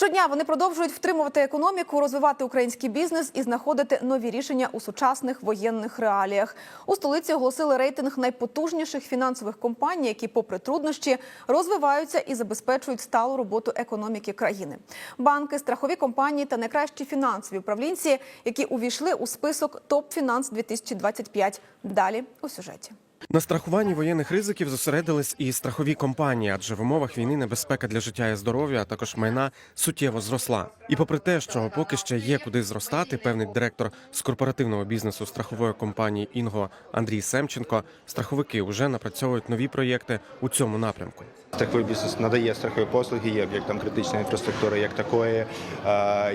Щодня вони продовжують втримувати економіку, розвивати український бізнес і знаходити нові рішення у сучасних воєнних реаліях. У столиці оголосили рейтинг найпотужніших фінансових компаній, які, попри труднощі, розвиваються і забезпечують сталу роботу економіки країни. Банки, страхові компанії та найкращі фінансові управлінці, які увійшли у список топ фінанс 2025 Далі у сюжеті. На страхуванні воєнних ризиків зосередились і страхові компанії, адже в умовах війни небезпека для життя і здоров'я, а також майна суттєво зросла. І попри те, що поки ще є куди зростати, певний директор з корпоративного бізнесу страхової компанії Інго Андрій Семченко, страховики вже напрацьовують нові проєкти у цьому напрямку. Страховий бізнес надає страхові послуги, є об'єктом критичної інфраструктури як такої,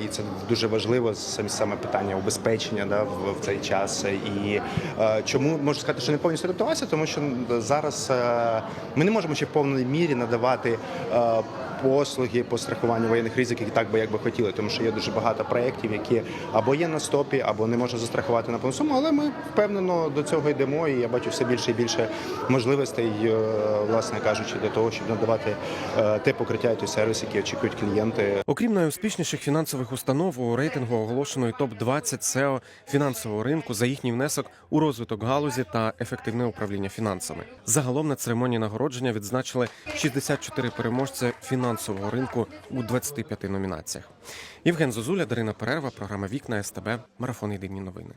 і це дуже важливо саме питання убезпечення да, в, цей час. І чому можу сказати, що не повністю адаптувався, тому що зараз е, ми не можемо ще в повній мірі надавати. Послуги по страхуванню воєнних ризиків так би як би хотіли, тому що є дуже багато проєктів, які або є на стопі, або не можна застрахувати на повну суму. Але ми впевнено до цього йдемо. І я бачу все більше і більше можливостей, е, власне кажучи, для того, щоб надавати е, те покриття і той сервіс, який очікують клієнти. Окрім найуспішніших фінансових установ, у рейтингу оголошено і топ 20 SEO фінансового ринку за їхній внесок у розвиток галузі та ефективне управління фінансами. Загалом на церемонії нагородження відзначили 64 переможця фінансового ринку у 25 номінаціях. Євген Зозуля, Дарина Перерва, програма Вікна СТБ, марафон Єдині новини.